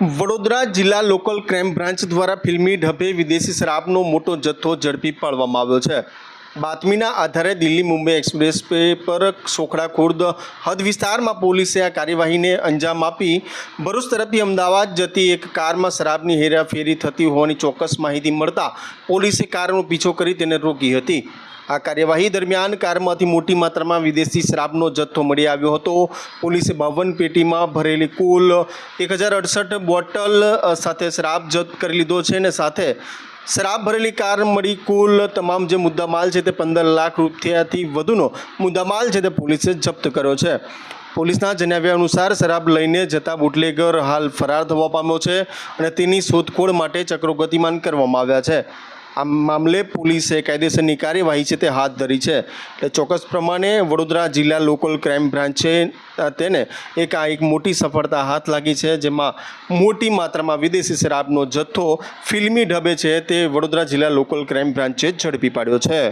વડોદરા જિલ્લા local crime branch દ્વારા ફિલ્મી ઢબે વિદેશી શરાબનો મોટો જથ્થો ઝડપી પાડવામાં આવ્યો છે. બાતમીના આધારે દિલ્હી મુંબઈ એક્સપ્રેસ પર સોખડા ખુર્દ હદ વિસ્તારમાં પોલીસે આ કાર્યવાહીને અંજામ આપી. ભરૂચ તરફથી અમદાવાદ જતી એક કારમાં શરાબની હેરાફેરી થતી હોવાની ચોક્કસ માહિતી મળતા પોલીસે કારનો પીછો કરી તેને રોકી હતી. આ કાર્યવાહી દરમિયાન કારમાંથી મોટી માત્રામાં વિદેશી શરાબનો જથ્થો મળી આવ્યો હતો. પોલીસે બાવન પેટીમાં ભરેલી કુલ એક બોટલ સાથે શરાબ જપ્ત કરી લીધો છે અને સાથે શરાબ ભરેલી કાર મળી કુલ તમામ જે મુદ્દામાલ છે તે પંદર લાખ રૂપિયાથી વધુનો મુદ્દામાલ છે તે પોલીસે જપ્ત કર્યો છે. પોલીસના જણાવ્યા અનુસાર શરાબ લઈને જતા બુટલેગર હાલ ફરાર થવા પામ્યો છે અને તેની શોધખોળ માટે ચક્રો ગતિમાન કરવામાં આવ્યા છે. આ મામલે પોલીસે કાયદેસરની કાર્યવાહી છે તે હાથ ધરી છે. એટલે ચોક્કસ પ્રમાણે વડોદરા જિલ્લા લોકલ ક્રાઇમ બ્રાન્ચે તેને એક આ એક મોટી સફળતા હાથ લાગી છે, જેમાં મોટી માત્રામાં વિદેશી શરાબનો જથ્થો ફિલ્મી ઢબે છે તે વડોદરા જિલ્લા લોકલ ક્રાઇમ બ્રાન્ચે ઝડપી પાડ્યો છે.